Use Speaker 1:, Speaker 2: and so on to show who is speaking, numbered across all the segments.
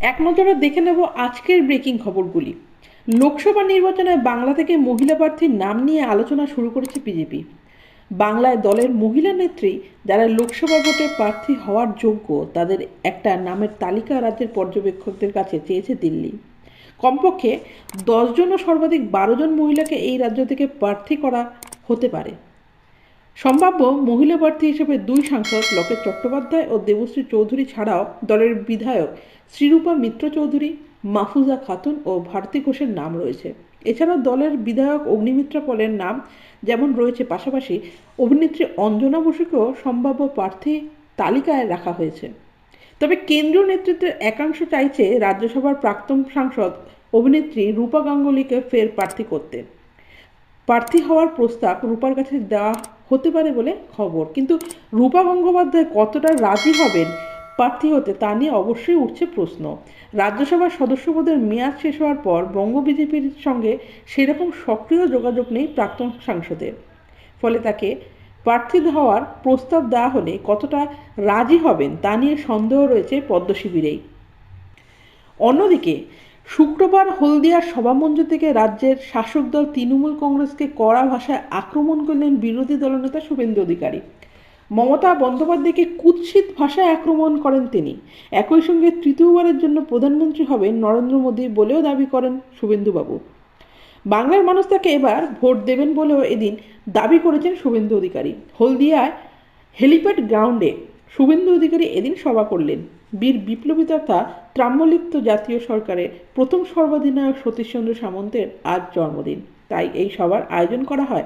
Speaker 1: এক নজরে দেখে নেব আজকের ব্রেকিং খবরগুলি। লোকসভা নির্বাচনে বাংলা থেকে মহিলা প্রার্থীর নাম নিয়ে আলোচনা শুরু করেছে বিজেপি। বাংলায় দলের মহিলা নেত্রী যারা লোকসভা ভোটে প্রার্থী হওয়ার যোগ্য, তাদের একটা নামের তালিকা রাজ্যের পর্যবেক্ষকদের কাছে চেয়েছে দিল্লি। কমপক্ষে দশজন ও সর্বাধিক বারো জন মহিলাকে এই রাজ্য থেকে প্রার্থী করা হতে পারে। সম্ভাব্য মহিলা প্রার্থী হিসেবে দুই সাংসদ লকেট চট্টোপাধ্যায় ও দেবশ্রী চৌধুরী ছাড়াও দলের বিধায়ক শ্রীরূপা মিত্র চৌধুরী, মাহফুজা খাতুন ও ভারতী ঘোষের নাম রয়েছে। এছাড়াও দলের বিধায়ক অগ্নিমিত্রা পলের নাম যেমন রয়েছে পাশাপাশি অভিনেত্রী অঞ্জনা বসুকেও সম্ভাব্য প্রার্থী তালিকায় রাখা হয়েছে। তবে কেন্দ্রীয় নেতৃত্বের একাংশ চাইছে রাজ্যসভার প্রাক্তন সাংসদ অভিনেত্রী রূপা গাঙ্গুলিকে ফের প্রার্থী করতে। প্রার্থী হওয়ার প্রস্তাব রূপার কাছে দেওয়া হতে পারে বলে খবর। কিন্তু রূপা গঙ্গোপাধ্যায় কতটা রাজি হবেন প্রার্থী হতে তা নিয়ে অবশ্যই উঠছে প্রশ্ন। রাজ্যসভার সদস্যপদের মেয়াদ শেষ হওয়ার পর বঙ্গ বিজেপির সঙ্গে সেরকম সক্রিয় যোগাযোগ নেই প্রাক্তন সাংসদের। ফলে তাকে প্রার্থী হওয়ার প্রস্তাব দেওয়া হলে কতটা রাজি হবেন তা নিয়ে সন্দেহ রয়েছে পদ্মশিবিরেই। অন্যদিকে শুক্রবার হলদিয়ার সভামঞ্চ থেকে রাজ্যের শাসক দল তৃণমূল কংগ্রেসকে কড়া ভাষায় আক্রমণ করলেন বিরোধী দলনেতা শুভেন্দু অধিকারী। মমতা বন্দ্যোপাধ্যায়কে কুৎসিত ভাষায় আক্রমণ করেন তিনি। একই সঙ্গে তৃতীয়বারের জন্য প্রধানমন্ত্রী হবেন নরেন্দ্র মোদী বলেও দাবি করেন শুভেন্দুবাবু। বাংলার মানুষ তাকে এবার ভোট দেবেন বলেও এদিন দাবি করেছেন শুভেন্দু অধিকারী। হলদিয়ায় হেলিপ্যাড গ্রাউন্ডে শুভেন্দু অধিকারী এদিন সভা করলেন। বীর বিপ্লবী তথা ত্রাম্যলিপ্ত জাতীয় সরকারের প্রথম সর্বাধিনায়ক সতীশচন্দ্র সামন্তের আজ জন্মদিন। তাই এই সভার আয়োজন করা হয়।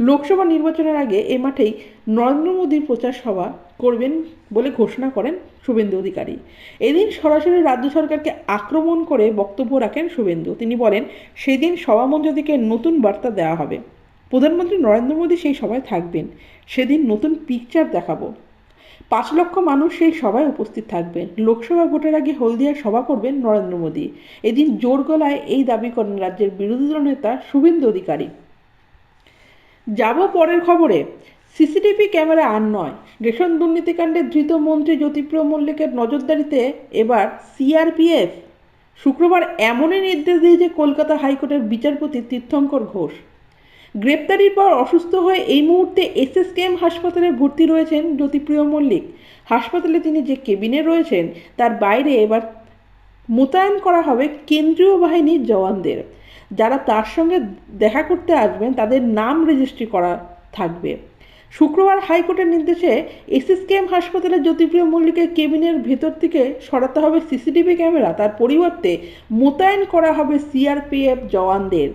Speaker 1: লোকসভা নির্বাচনের আগে এ মাঠেই নরেন্দ্র মোদীর প্রচার সভা করবেন বলে ঘোষণা করেন শুভেন্দু অধিকারী। এদিন সরাসরি রাজ্য সরকারকে আক্রমণ করে বক্তব্য রাখেন শুভেন্দু। তিনি বলেন, সেদিন সভামঞ্চ থেকে নতুন বার্তা দেওয়া হবে। প্রধানমন্ত্রী নরেন্দ্র মোদী সেই সভায় থাকবেন। সেদিন নতুন পিকচার দেখাবো। পাঁচ লক্ষ মানুষ সেই সভায় উপস্থিত থাকবেন। লোকসভা ভোটের আগে হলদিয়ার সভা করবেন নরেন্দ্র মোদী। এদিন জোর গলায় এই দাবি করেন রাজ্যের বিরোধী দল নেতা শুভেন্দু অধিকারী। যাব পরের খবরে, সিসিটিভি ক্যামেরা আর নয়। রেশন দুর্নীতিকাণ্ডে ধৃত মন্ত্রী জ্যোতিপ্রিয় মল্লিকের নজরদারিতে এবার সিআরপিএফ। শুক্রবার এমনই নির্দেশ দিয়েছে কলকাতা হাইকোর্টের বিচারপতি তীর্থঙ্কর ঘোষ। গ্রেপ্তারির পর অসুস্থ হয়ে এই মুহূর্তে এসএসকেএম হাসপাতালে ভর্তি রয়েছেন জ্যোতিপ্রিয় মল্লিক। হাসপাতালে তিনি যে কেবিনে রয়েছেন, তার বাইরে এবার মোতায়েন করা হবে কেন্দ্রীয় বাহিনীর জওয়ানদের। যারা তার সঙ্গে দেখা করতে আসবেন, তাদের নাম রেজিস্ট্রি করা থাকবে। শুক্রবার হাইকোর্টের নির্দেশে এসএসকেএম হাসপাতালে জ্যোতিপ্রিয় মল্লিকের কেবিনের ভেতর থেকে সরাতে হবে সিসিটিভি ক্যামেরা। তার পরিবর্তে মোতায়েন করা হবে সিআরপিএফ জওয়ানদের।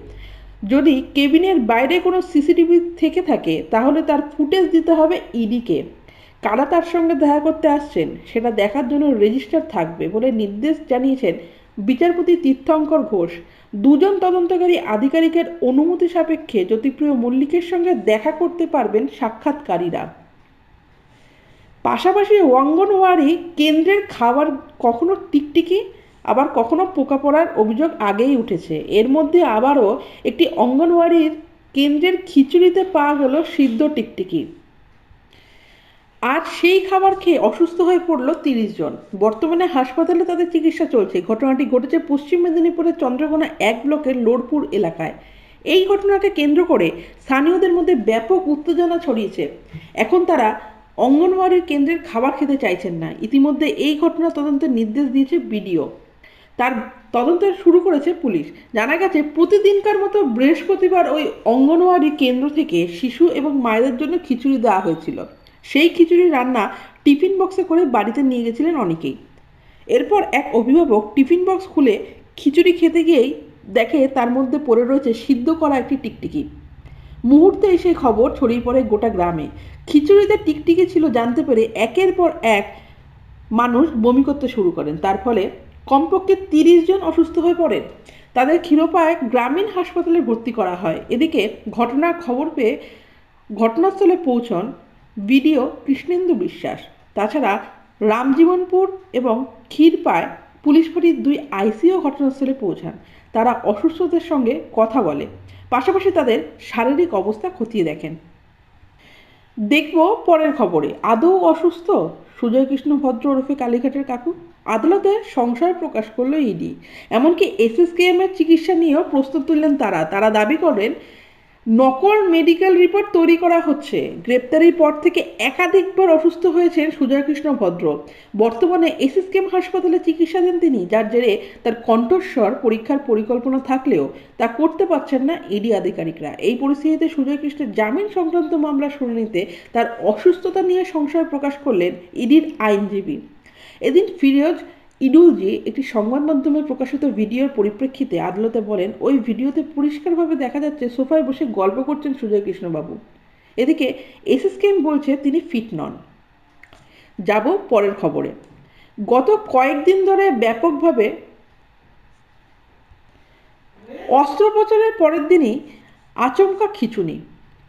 Speaker 1: যদি কেবিনের বাইরে কোনো সিসিটিভি থেকে থাকে, তাহলে তার ফুটেজ দিতে হবে ইডিকে। কারা তার সঙ্গে দেখা করতে আসছেন, সেটা দেখার জন্য রেজিস্টার থাকবে বলে নির্দেশ জানিয়েছেন বিচারপতি তীর্থঙ্কর ঘোষ। দুজন তদন্তকারী আধিকারিকের অনুমতি সাপেক্ষে জ্যোতিপ্রিয় মল্লিকের সঙ্গে দেখা করতে পারবেন সাক্ষাৎকারীরা। পাশাপাশি অঙ্গনওয়াড়ি কেন্দ্রের খাবার কখনো টিকটিকি? আবার কখনো পোকা পড়ার অভিযোগ আগেই উঠেছে। এর মধ্যে আবারও একটি অঙ্গনওয়াড়ির কেন্দ্রের খিচুড়িতে পাওয়া গেল সিদ্ধ টিকটিকি। আর সেই খাবার খেয়ে অসুস্থ হয়ে পড়ল তিরিশ জন। বর্তমানে হাসপাতালে তাদের চিকিৎসা চলছে। ঘটনাটি ঘটেছে পশ্চিম মেদিনীপুরের চন্দ্রকোনা এক ব্লকের লোরপুর এলাকায়। এই ঘটনাকে কেন্দ্র করে স্থানীয়দের মধ্যে ব্যাপক উত্তেজনা ছড়িয়েছে। এখন তারা অঙ্গনওয়াড়ির কেন্দ্রের খাবার খেতে চাইছেন না। ইতিমধ্যে এই ঘটনা তদন্তের নির্দেশ দিয়েছে বিডিও। তার তদন্ত শুরু করেছে পুলিশ। জানা গেছে, প্রতিদিনকার মতো বৃহস্পতিবার ওই অঙ্গনওয়াড়ি কেন্দ্র থেকে শিশু এবং মায়েদের জন্য খিচুড়ি দেওয়া হয়েছিল। সেই খিচুড়ি রান্না টিফিন বক্সে করে বাড়িতে নিয়ে গেছিলেন অনেকেই। এরপর এক অভিভাবক টিফিন বক্স খুলে খিচুড়ি খেতে গিয়েই দেখে তার মধ্যে পড়ে রয়েছে সিদ্ধ করা একটি টিকটিকি। মুহূর্তে এসে খবর ছড়িয়ে পড়ে গোটা গ্রামে। খিচুড়িতে টিকটিকি ছিল জানতে পেরে একের পর এক মানুষ বমি করতে শুরু করেন। তার ফলে কমপক্ষে তিরিশ জন অসুস্থ হয়ে পড়েন। তাদের ক্ষীরোপায় গ্রামীণ হাসপাতালে ভর্তি করা হয়। এদিকে ঘটনার খবর পেয়ে ঘটনাস্থলে পৌঁছন বিডিও কৃষ্ণেন্দু বিশ্বাস। তাছাড়া রামজীবনপুর এবং ক্ষীরপায় পুলিশ ফাঁড়ির দুই আইসিও ঘটনাস্থলে পৌঁছান। তারা অসুস্থদের সঙ্গে কথা বলে। পাশাপাশি তাদের শারীরিক অবস্থা খতিয়ে দেখেন। দেখব পরের খবরে। আদৌ অসুস্থ? সুজয় কৃষ্ণ ভদ্র ওরফে কালীঘাটের কাকু। আদালতে সংশয় প্রকাশ করল ইডি এমনকি এসএসকেএম এর চিকিৎসা নিয়েও প্রস্তুত তুললেন তারা। তারা দাবি করেন নকল মেডিকেল রিপোর্ট তৈরি করা হচ্ছে। গ্রেপ্তারির পর থেকে একাধিকবার অসুস্থ হয়েছেন সুজয় কৃষ্ণ ভদ্র। বর্তমানে এসএসকেএম হাসপাতালে চিকিৎসাধীন তিনি, যার জেরে তার কণ্ঠস্বর, পরীক্ষার পরিকল্পনা থাকলেও তা করতে পারছেন না ইডি আধিকারিকরা। এই পরিস্থিতিতে সুজয় কৃষ্ণের জামিন সংক্রান্ত মামলা শুনানিতে তার অসুস্থতা নিয়ে সংশয় প্রকাশ করলেন ইডির আইনজীবী। এদিন ফিরোজ ইডুলজি একটি সংবাদ মাধ্যমে প্রকাশিত ভিডিওর পরিপ্রেক্ষিতে আদালতে বলেন, ওই ভিডিওতে পরিষ্কারভাবে দেখা যাচ্ছে সোফায় বসে গল্প করছেন সুজয় কৃষ্ণবাবু এদিকে এসএসকেএম বলছে তিনি ফিট নন। যাব পরের খবরে। গত কয়েকদিন ধরে ব্যাপকভাবে অস্ত্রোপচারের পরের দিনই আচমকা খিচুনি,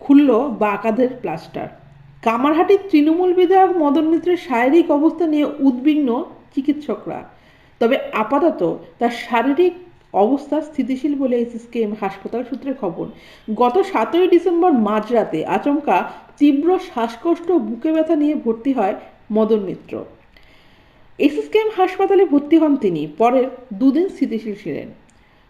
Speaker 1: খুলল বাঁকাদের প্লাস্টার। কামারহাটির তৃণমূল বিধায়ক মদন মিত্রের শারীরিক অবস্থা নিয়ে উদ্বিগ্ন চিকিৎসকরা। তবে আপাতত তার শারীরিক অবস্থা স্থিতিশীল বলে এসএসকেএম হাসপাতাল সূত্রে খবর। গত সাতই ডিসেম্বর মাঝরাতে আচমকা তীব্র শ্বাসকষ্ট, বুকে ব্যথা নিয়ে ভর্তি হয় মদন মিত্র। এসএসকেএম হাসপাতালে ভর্তি হন তিনি, পরের দুদিন স্থিতিশীল ছিলেন।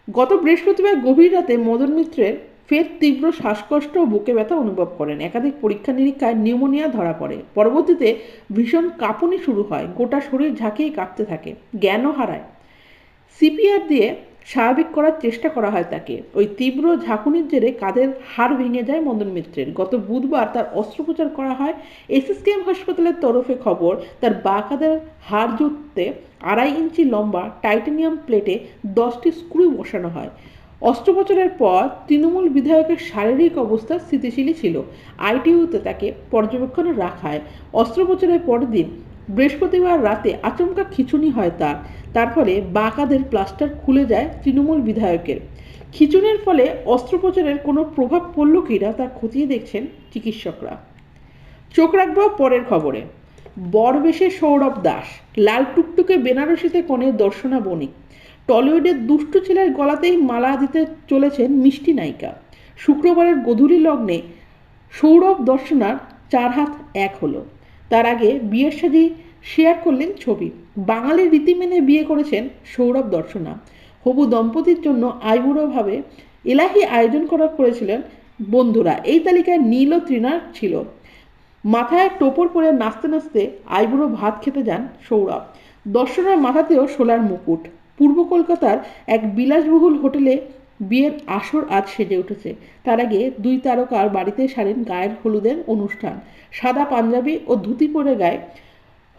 Speaker 1: গত বৃহস্পতিবার গভীর রাতে মদন মিত্রের ফের তীব্র শ্বাসকষ্ট ও বুকে ব্যথা অনুভব করেন। একাধিক পরীক্ষা নিরীক্ষায় নিউমোনিয়া ধরা পড়ে। পরবর্তীতে ভীষণ কাঁপুনি শুরু হয়, গোটা শরীর ঝাঁকিয়ে কাঁপতে থাকে, জ্ঞানও হারায়। সিপিআর দিয়ে স্বাভাবিক করার চেষ্টা করা হয় তাকে। ওই তীব্র ঝাঁকুনির জেরে কাঁধের হাড় ভেঙে যায় মদন মিত্রের। গত বুধবার তার অস্ত্রোপচার করা হয় এসএসকেএম হাসপাতালের তরফে খবর, তার বা কাঁধের হাড় জুড়তে আড়াই ইঞ্চি লম্বা টাইটানিয়াম প্লেটে দশটি স্ক্রু বসানো হয়। অস্ত্রোপচারের পর তৃণমূল বিধায়কের শারীরিক অবস্থা স্থিতিশীলই ছিল। আইটিইউতে তাকে পর্যবেক্ষণে রাখা হয় অস্ত্রোপচারের পরের দিন বৃহস্পতিবার রাতে আচমকা খিচুনি হয় তার। তার ফলে বাঁকাদের প্লাস্টার খুলে যায় তৃণমূল বিধায়কের। খিচুনির ফলে অস্ত্রোপচারের কোনো প্রভাব পড়ল কিনা তা খতিয়ে দেখছেন চিকিৎসকরা। চোখ রাখব পরের খবরে। বরবেশে সৌরভ দাস, লাল টুকটুকে বেনারসিতে কনে দর্শনা বণিক টলিউডের দুষ্টু ছেলের গলাতেই মালা দিতে চলেছেন মিষ্টি নায়িকা। শুক্রবারের গধূলি লগ্নে সৌরভ দর্শনার চার হাত এক হলো। তার আগে বিয়ের সাজি শেয়ার করলেন ছবি। বাঙালির রীতি মেনে বিয়ে করেছেন সৌরভ দর্শনা। হবু দম্পতির জন্য আইবুড়োভাবে এলাহি আয়োজন করা করেছিলেন বন্ধুরা। এই তালিকায় নীল ও তৃণার ছিল। মাথায় টোপর পরে নাচতে নাচতে আইবুড়ো ভাত খেতে যান সৌরভ। দর্শনার মাথাতেও সোলার মুকুট। পূর্ব কলকাতার এক বিলাসবহুল হোটেলে বিয়ের আসর আজ সেজে উঠেছে। তার আগে দুই তারকার বাড়িতে সারেন গায়ের হলুদের অনুষ্ঠান। সাদা পাঞ্জাবি ও ধুতি পরে গায়ে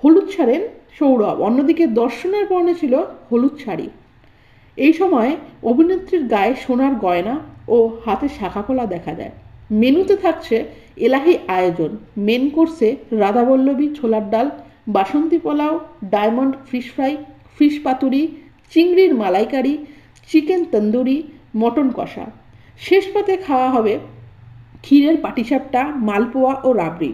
Speaker 1: হলুদ সারেন সৌরভ। অন্যদিকে দর্শনের পরনে ছিল হলুদ শাড়ি। এই সময় অভিনেত্রীর গায়ে সোনার গয়না ও হাতে শাখাপলা দেখা যায়। মেনুতে থাকছে এলাহি আয়োজন। মেন কোর্সে রাধাবল্লভী ছোলার ডাল, basanti pulao, diamond fish fry, fish paturi চিংড়ির মালাইকারি, চিকেন তন্দুরি, মটন কষা। শেষ পাতে খাওয়া হবে ক্ষীরের পাটিসাপটা, মালপোয়া ও রাবড়ি।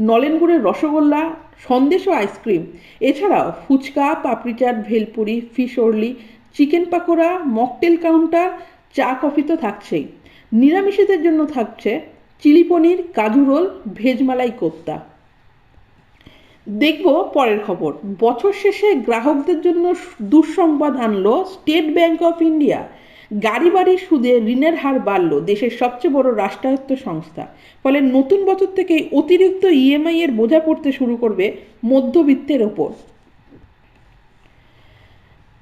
Speaker 1: নলেনগুড়ের রসগোল্লা, সন্দেশ ও আইসক্রিম। এছাড়াও phuchka papdi chaat bhelpuri, fish orly, chicken pakora, mocktail counter, চা কফি তো থাকছেই। নিরামিষীদের জন্য থাকছে চিলি পনির, কাজু রোল ভেজমালাই কোপ্তা। দেখব পরের খবর। বছর শেষে গ্রাহকদের জন্য দুঃসংবাদ আনলো স্টেট ব্যাংক অফ ইন্ডিয়া। গাড়ি বাড়ির সুদে ঋণের হার বাড়ল দেশের সবচেয়ে বড় রাষ্ট্রায়ত্ত সংস্থা। ফলে নতুন বছর থেকে অতিরিক্ত ইএমআই এর বোঝা পড়তে শুরু করবে মধ্যবিত্তের ওপর।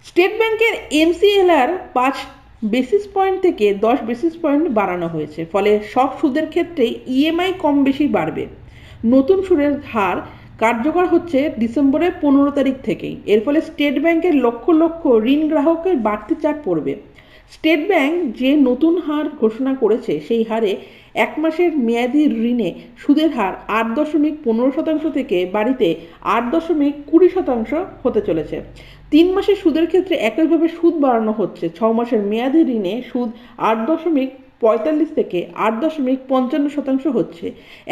Speaker 1: স্টেট ব্যাংকের এমসিএলআর পাঁচ বেসিস পয়েন্ট থেকে দশ বেসিস পয়েন্ট বাড়ানো হয়েছে। ফলে সব সুদের ক্ষেত্রেই ইএমআই কম বেশি বাড়বে। নতুন সুদের হার কার্যকর হচ্ছে ডিসেম্বরের পনেরো তারিখ থেকেই। এর ফলে স্টেট ব্যাংকের লক্ষ লক্ষ ঋণ গ্রাহকের বাড়তি চাপ পড়বে। স্টেট ব্যাংক যে নতুন হার ঘোষণা করেছে, সেই হারে এক মাসের মেয়াদি ঋণে সুদের হার আট দশমিক পনেরো শতাংশ থেকে বাড়িতে আট দশমিক কুড়ি শতাংশ হতে চলেছে। তিন মাসের সুদের ক্ষেত্রে একইভাবে সুদ বাড়ানো হচ্ছে। ছ মাসের মেয়াদি ঋণে সুদ আট দশমিক পঁয়তাল্লিশ থেকে আট দশমিক পঞ্চান্ন শতাংশ হচ্ছে।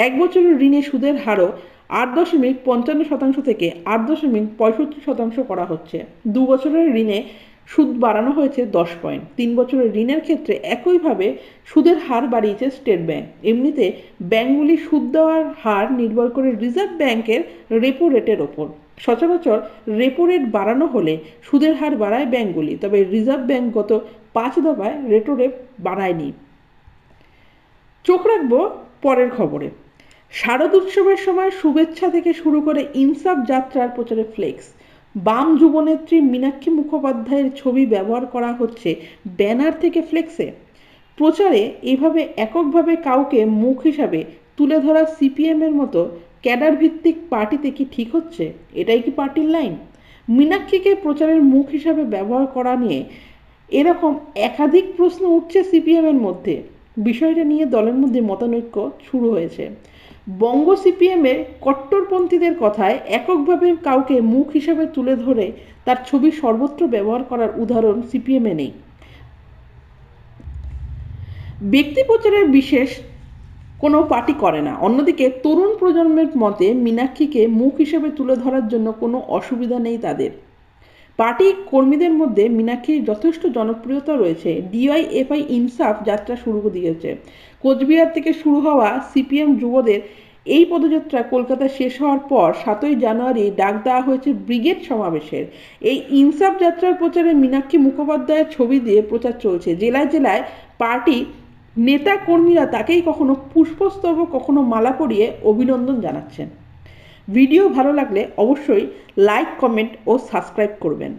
Speaker 1: এক বছরের ঋণে সুদের হারও আট দশমিক পঞ্চান্ন শতাংশ থেকে আট দশমিক পঁয়ষট্টি শতাংশ করা হচ্ছে। দু বছরের ঋণে সুদ বাড়ানো হয়েছে দশ পয়েন্ট। তিন বছরের ঋণের ক্ষেত্রে একইভাবে সুদের হার বাড়িয়েছে স্টেট ব্যাংক। এমনিতে ব্যাংকগুলি সুদ দেওয়ার হার নির্ভর করে রিজার্ভ ব্যাংকের রেপো রেটের ওপর। সচরাচর রেপো রেট বাড়ানো হলে সুদের হার বাড়ায় ব্যাঙ্কগুলি তবে রিজার্ভ ব্যাঙ্ক গত পাঁচ দফায় রেটো রেট বাড়ায়নি। চোখ রাখব পরের খবরে। শারদ উৎসবের সময় শুভেচ্ছা থেকে শুরু করে ইনসাফ যাত্রার প্রচারে ফ্লেক্স। বাম যুবনেত্রী মীনাক্ষী মুখোপাধ্যায়ের ছবি ব্যবহার করা হচ্ছে ব্যানার থেকে ফ্লেক্সে। প্রচারে এভাবে এককভাবে কাউকে মুখ হিসাবে তুলে ধরা সিপিএমের মতো ক্যাডার ভিত্তিক পার্টিতে কি ঠিক হচ্ছে? এটাই কি পার্টির লাইন? মীনাক্ষীকে প্রচারের মুখ হিসাবে ব্যবহার করা নিয়ে এরকম একাধিক প্রশ্ন উঠছে সিপিএমের মধ্যে। বিষয়টা নিয়ে দলের মধ্যে মতানৈক্য শুরু হয়েছে। বঙ্গ সিপিএমের কট্টরপন্থীদের কথায় এককভাবে কাউকে মুখ হিসাবে তুলে ধরে তার ছবি সর্বত্র ব্যবহার করার উদাহরণ সিপিএমে নেই। ব্যক্তি প্রচারের বিশেষ কোনো পার্টি করে না। অন্যদিকে তরুণ প্রজন্মের মতে মীনাক্ষীকে মুখ হিসেবে তুলে ধরার জন্য কোনো অসুবিধা নেই তাদের। পার্টি কর্মীদের মধ্যে মীনাক্ষীর যথেষ্ট জনপ্রিয়তা রয়েছে। ডিওয়াইএফআই ইনসাফ যাত্রা শুরু দিয়েছে। কোচবিহার থেকে শুরু হওয়া সিপিএম যুবদের এই পদযাত্রা কলকাতা শেষ হওয়ার পর সাতই জানুয়ারি ডাক দেওয়া হয়েছে ব্রিগেড সমাবেশের। এই ইনসাফ যাত্রার প্রচারে মীনাক্ষী মুখোপাধ্যায়ের ছবি দিয়ে প্রচার চলছে। জেলায় জেলায় পার্টি নেতা কর্মীরা তাকেই কখনো পুষ্পস্তবক, কখনো মালা পরিয়ে অভিনন্দন জানাচ্ছেন। ভিডিও ভালো লাগলে অবশ্যই লাইক কমেন্ট ও সাবস্ক্রাইব করবেন।